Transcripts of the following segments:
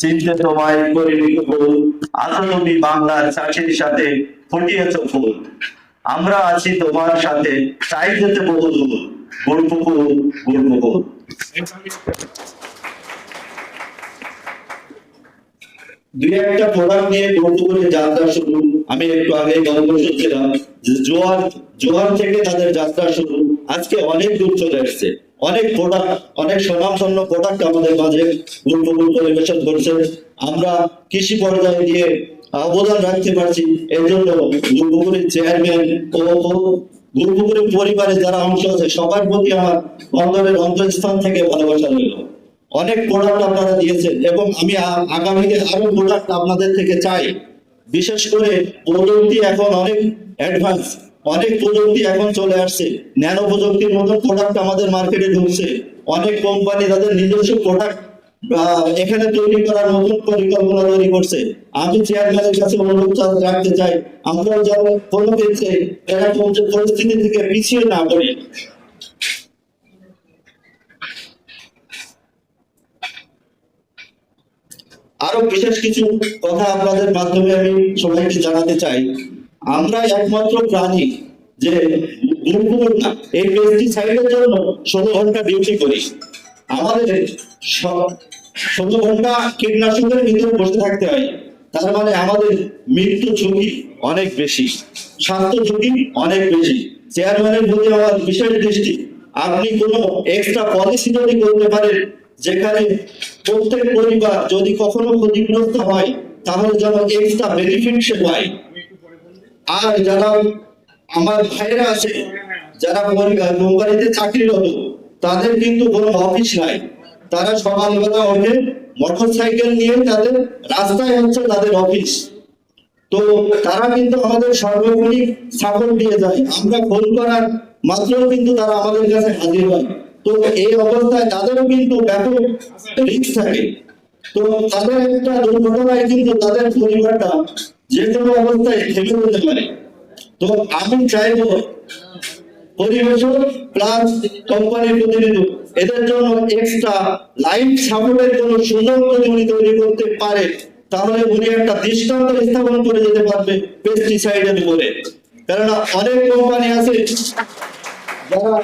চিনতে তোমায় তুমি বাংলার চাষির সাথে ফুটিয়েছ ফুল। আমরা আছি তোমার সাথে চাই যেতে গুরুকুল গুরুকুল দুই একটা প্রোডাক্ট নিয়ে গুরুত্বপূর্ণ যাত্রা শুরু। আমি একটু আগে শুনছিলাম যে জোয়ার জোয়ার থেকে তাদের যাত্রা শুরু। আজকে অনেক দূর চলে এসেছে। অনেক প্রোডাক্ট অনেক স্বনামধন্য প্রোডাক্ট আমাদের মাঝে গুরুত্বপূর্ণ পরিবেশন করছে। আমরা কৃষি পর্যায়ে দিয়ে অবদান রাখতে পারছি এর জন্য গুরুপুকুরের চেয়ারম্যান ও গুরুপুকুরের পরিবারে যারা অংশ আছে, সবার প্রতি আমার অন্তরের অন্তরস্থান থেকে ভালোবাসা রইল। অনেক প্রোডাক্ট আপনারা দিয়েছেন এবং আমি আগামীতে আরও প্রোডাক্ট আপনাদের থেকে চাই। বিশেষ করে প্রযুক্তি এখন অনেক অ্যাডভান্স অনেক প্রযুক্তি এখন চলে আসছে। ন্যানো প্রযুক্তির মতন প্রোডাক্ট আমাদের মার্কেটে ঢুকছে। অনেক কোম্পানি তাদের নিজস্ব প্রোডাক্ট এখানে তৈরি করার নতুন পরিকল্পনা তৈরি করছে। আমি চেয়ারম্যানের কাছে অনুরোধ রাখতে চাই। আমরা যেন কোনো ক্ষেত্রে এরকম পরিস্থিতি থেকে পিছিয়ে না পড়ি। আরও বিশেষ কিছু কথা আপনাদের মাধ্যমে আমি সবাইকে জানাতে চাই। আমরা একমাত্র প্রাণী যে এই পেস্টিসাইডের জন্য ষোলো ঘণ্টা ডিউটি করি। আমাদের ষোলো ঘণ্টা কীটনাশকের ভিতরে বসে থাকতে হয়। তার মানে আমাদের মৃত্যু ঝুঁকি অনেক বেশি, স্বাস্থ্য ঝুঁকি অনেক বেশি। চেয়ারম্যানের প্রতি আমার বিশেষ দৃষ্টি। আপনি কোনো এক্সট্রা পলিসি যদি করতে পারেন, যেখানে প্রত্যেক পরিবার যদি কখনো ক্ষতিগ্রস্ত হয়, তাহলে যেন এক্সট্রা বেনিফিট সে পায়। আর যারা আমার ভাইরা আছে, যারা কোম্পানিতে চাকরিরত, তাদের কিন্তু কোনো অফিস নাই। তারা সকালবেলা ওঠে মোটর সাইকেল নিয়ে তাদের রাস্তায় হচ্ছে তাদের অফিস তো তারা কিন্তু আমাদের সর্বক্ষণিক সাপোর্ট দিয়ে যায়। আমরা ফোন করার মাত্র কিন্তু তারা আমাদের কাছে হাজির হয়। তো এই অবস্থায় তাদেরও কিন্তু ব্যাপক রিস্ক থাকে। তো তাদের একটা দুর্ঘটনায় কিন্তু তাদের পরিবারটা যে কোনো অবস্থায় থেমে যেতে পারে। তো আমি চাইব পরিবেশক প্লাস কোম্পানির প্রতিনিধি এদের জন্য এক্সট্রা লাইফ সাপোর্টের জন্য সুযোগ যদি উনি তৈরি করতে পারে। তাহলে উনি একটা দৃষ্টান্ত স্থাপন করে যেতে পারবে পেস্টিসাইডের উপরে। কেননা অনেক কোম্পানি আছে যারা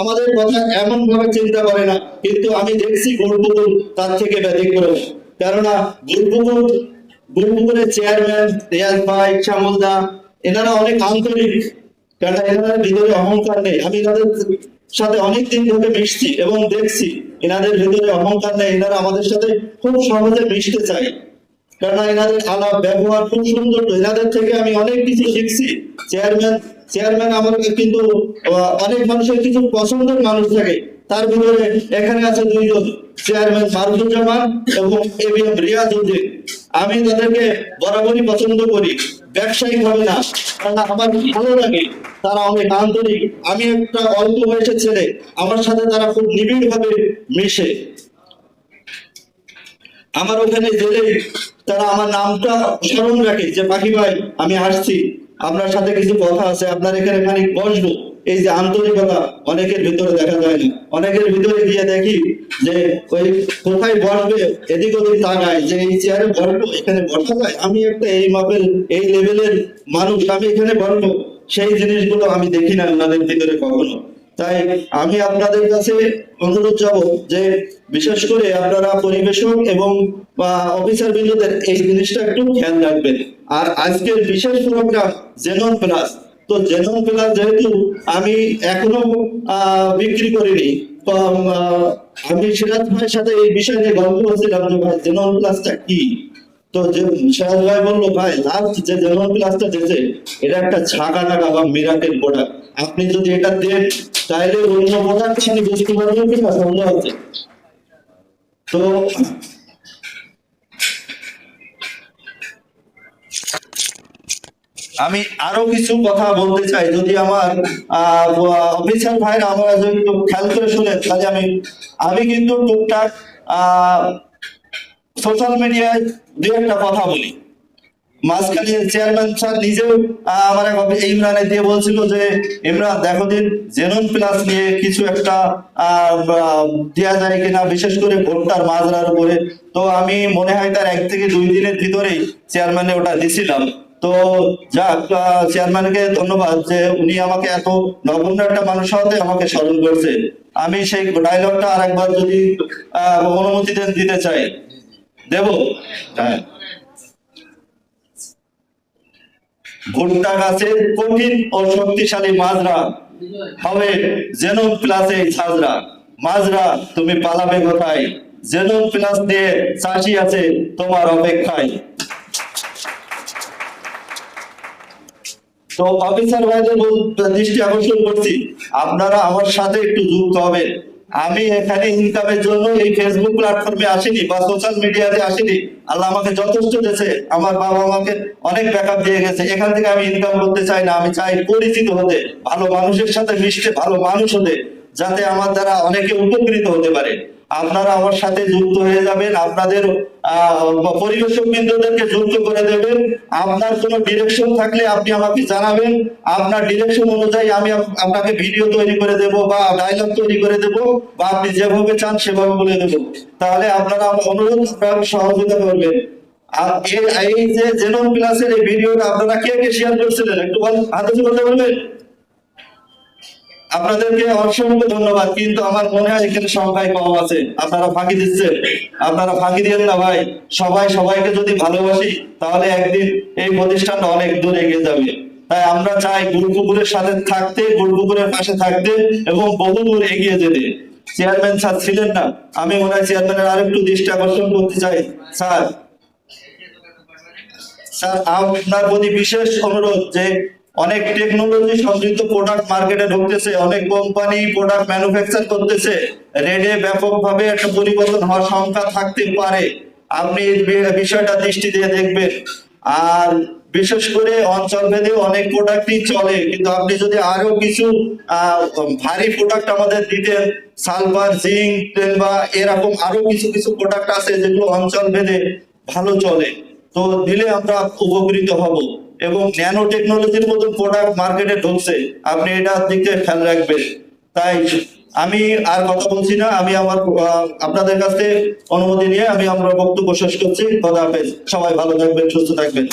আমাদের কথা এমন ভাবে চিন্তা করে না, কিন্তু আমি দেখছি গুরুপুকুর তার থেকে ব্যতিক্রম। কেননা গুরুপুকুর গুরুপুকুরের চেয়ারম্যান রিয়াজ ভাই শ্যামলদা এনারা অনেক আন্তরিক কেননা এনাদের ভিতরে অহংকার নেই। আমি এনাদের সাথে অনেক দিন ধরে মিশছি এবং দেখছি এনাদের ভিতরে অহংকার নেই। এনারা আমাদের সাথে খুব সহজে মিশতে চাই কেননা এনাদের আলাপ ব্যবহার খুব সুন্দর এনাদের থেকে আমি অনেক কিছু শিখছি। চেয়ারম্যান চেয়ারম্যান আমাকে কিন্তু অনেক মানুষের কিছু পছন্দের মানুষ থাকে। তার ভিতরে এখানে আছে দুইজন, চেয়ারম্যান মারুফুজ্জামান এবং এবিএম রিয়াজউদ্দিন আমি তাদেরকে বরাবরই পছন্দ করি ব্যবসায়িক ভাবে না। কারণ আমার ভালো লাগে, তারা অনেক আন্তরিক। আমি একটা অল্প বয়সের ছেলে, আমার সাথে তারা খুব নিবিড় ভাবে মিশে। আমার ওখানে গেলে তারা আমার নামটা স্মরণ রাখে যে, পাখি ভাই, আমি আসছি। আপনার সাথে কিছু কথা আছে, আপনার এখানে খানিক বসবো। এই যে আন্তরিকতা অনেকের ভিতরে দেখা যায় না। অনেকের ভিতরে গিয়ে দেখি যে ওই কোথায় বসবে, এদিক ওদিক তাকায়, যে এই চেয়ারে বসবো, এখানে বসা যায়? আমি একটা এই মাপের, এই লেভেলের মানুষ, আমি এখানে বসবো? সেই জিনিসগুলো আমি দেখি না ওনাদের ভিতরে কখনো। তাই আমি আপনাদের কাছে অনুরোধ যাব যে বিশেষ করে আপনারা পরিবেশক এবং অফিসার বিন্দুদের এই জিনিসটা একটু খেয়াল রাখবেন। আর আজকের বিশেষ প্রোগ্রাম জেনন প্লাস তো জেনন প্লাস যেহেতু আমি এখনও বিক্রি করিনি আমি সিরাজ ভাইয়ের সাথে এই বিষয় নিয়ে গল্প করছিলাম যে ভাই জেনন প্লাসটা কি? তো যে সিরাজ ভাই বলল, ভাই লাস্ট যে জেনন প্লাসটা দিয়েছে এটা একটা ছাগা টাকা বা মিরাকেল প্রোডাক্ট আপনি যদি এটা দেন তাহলে অন্য প্রোডাক্ট আপনি বুঝতে পারবেন কিনা সন্দেহ আছে? তো আমি আরও কিছু কথা বলতে চাই। যদি আমার অফিসার ভাইরা আমরা যদি খেয়াল করে শুনে তাহলে আমি আমি কিন্তু টুকটাক সোশ্যাল মিডিয়ায় দু একটা কথা বলি। মাঝখানে চেয়ারম্যান স্যার নিজেও আমার ইমরানে দিয়ে বলছিল যে ইমরান দেখো দিন জেনন প্লাস নিয়ে কিছু একটা আহ, যায় কিনা বিশেষ করে ভোটটার মাজরার উপরে। তো আমি মনে হয় তার এক থেকে দুই দিনের ভিতরেই চেয়ারম্যানে ওটা দিছিলাম। তো যাক চেয়ারম্যানকে ধন্যবাদ যে উনি আমাকে এত নগণ্য একটা মানুষ হতে আমাকে স্মরণ করছে। আমি সেই ডায়লগটা আরেকবার যদি অনুমতি দেন, দিতে চাই। দেব? হ্যাঁ। ভুট্টা গাছের কঠিন ও শক্তিশালী মাজরা। হবে জেনন প্লাসে ছাজরা মাজরা, তুমি পালাবে কোথায়? জেনন প্লাস দিয়ে চাষি আছে তোমার অপেক্ষায়। তো অফিসার ভাইদের দৃষ্টি আকর্ষণ করছি। আপনারা আমার সাথে একটু যুক্ত হবেন। আমি এখানে ইনকামের জন্য এই ফেসবুক প্ল্যাটফর্মে আসিনি বা সোশ্যাল মিডিয়াতে আসিনি। আল্লাহ আমাকে যথেষ্ট দিয়েছে। আমার বাবা আমাকে অনেক ব্যাকআপ দিয়ে গেছে। এখান থেকে আমি ইনকাম করতে চাই না। আমি চাই পরিচিত হতে, ভালো মানুষের সাথে মিশতে, ভালো মানুষ হতে, যাতে আমার দ্বারা অনেকে উপকৃত হতে পারে। আপনারা আমার সাথে যুক্ত হয়ে যাবেন, আপনাদের পরিবেশক বিন্দুদেরকে যুক্ত করে দেবেন। আপনার কোনো ডিরেকশন থাকলে আপনি আমাকে জানাবেন। আপনার ডিরেকশন অনুযায়ী আমি আপনাকে ভিডিও তৈরি করে দেব বা ডায়লগ তৈরি করে দেব বা আপনি যেভাবে চান সেভাবে বলে দেব। তাহলে আপনারা অনুরোধ সহযোগিতা করবেন। আর এই- এই যে জেনম ক্লাসের এই ভিডিওটা আপনারা কে কে শেয়ার করছিলেন? একটু হাতে বলতে বলবেন আপনাদেরকে অসংখ্য ধন্যবাদ, কিন্তু আমার মনে হয় এখানে সংখ্যায় কম আছে। আপনারা ফাঁকি দিচ্ছেন। আপনারা ফাঁকি দিয়ে না ভাই। সবাই সবাইকে যদি ভালোবাসি, তাহলে একদিন এই প্রতিষ্ঠানটা অনেক দূর এগিয়ে যাবে। তাই আমরা চাই গুরুপুকুরের সাথে থাকতে গুরুপুকুরের পাশে থাকতে এবং বহু দূর এগিয়ে যেতে। চেয়ারম্যান স্যার ছিলেন না। আমি মনে হয় চেয়ারম্যানের আরেকটু দৃষ্টি আকর্ষণ করতে চাই। স্যার স্যার, আপনার প্রতি বিশেষ অনুরোধ যে অনেক টেকনোলজি সমৃদ্ধ প্রোডাক্ট মার্কেটে ঢুকতেছে, অনেক কোম্পানি প্রোডাক্ট ম্যানুফ্যাকচার করতেছে। রেডে ব্যাপকভাবে একটা পরিবর্তন হওয়ার সংখ্যা থাকতে পারে। আপনি বিষয়টা দৃষ্টি দিয়ে দেখবেন। আর বিশেষ করে অঞ্চল ভেদে অনেক প্রোডাক্টই চলে, কিন্তু আপনি যদি আরও কিছু ভারী প্রোডাক্ট আমাদের দিতেন, সালফার, জিঙ্ক বা এরকম আরও কিছু কিছু প্রোডাক্ট আছে যেগুলো অঞ্চল ভেদে ভালো চলে। তো দিলে আমরা উপকৃত হব। এবং ন্যানো টেকনোলজির মতো প্রোডাক্ট মার্কেটে ঢুকছে, আপনি এটার দিকে খেয়াল রাখবেন। তাই আমি আর কথা বলছি না, আমি আমার আপনাদের কাছে অনুমতি নিয়ে আমি আমার বক্তব্য শেষ করছি। খোদা হাফেজ, সবাই ভালো থাকবেন, সুস্থ থাকবেন।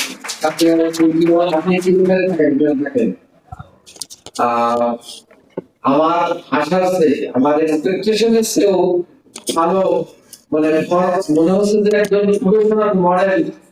আমার আশা আছে, আমার এক্সপেকটেশনের চেয়েও ভালো মানে মনে হচ্ছে যে একজন প্রফেশনাল মডেল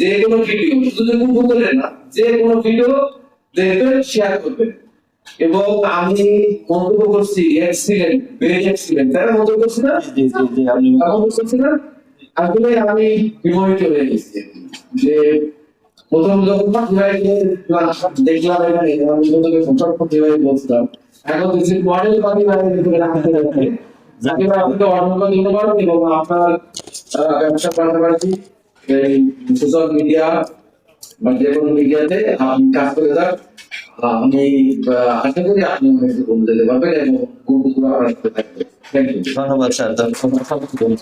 যে কোনো ভিডিও শুধু গুগলের না যে কোনো ভিডিও দেখবেন শেয়ার করবেন। এবং আমি মন্তব্য করছি এক্সিলেন্ট ভেরি এক্সিলেন্ট তারা মন্তব্য করছি না জি জি জি আপনি এখন বুঝতেছি না আসলে আমি বিমোহিত হয়ে গেছি। যে প্রথম যখন পাখিবাড়িকে দেখলাম এখানে আমি বলছিলাম এখন দেখছি রাখতে রাখতে যাকে আপনাকে অসংখ্য ধন্যবাদ এবং আপনার ব্যবসা পাশাপাশি এই সোশ্যাল মিডিয়া বা যে কোনো মিডিয়াতে আপনি কাজ করে যান। আমি আশা করি আপনি আমাকে পারবেন এবং গুরুত্বপূর্ণ আপনার থাকবে। ধন্যবাদ স্যার। ধন্যবাদ।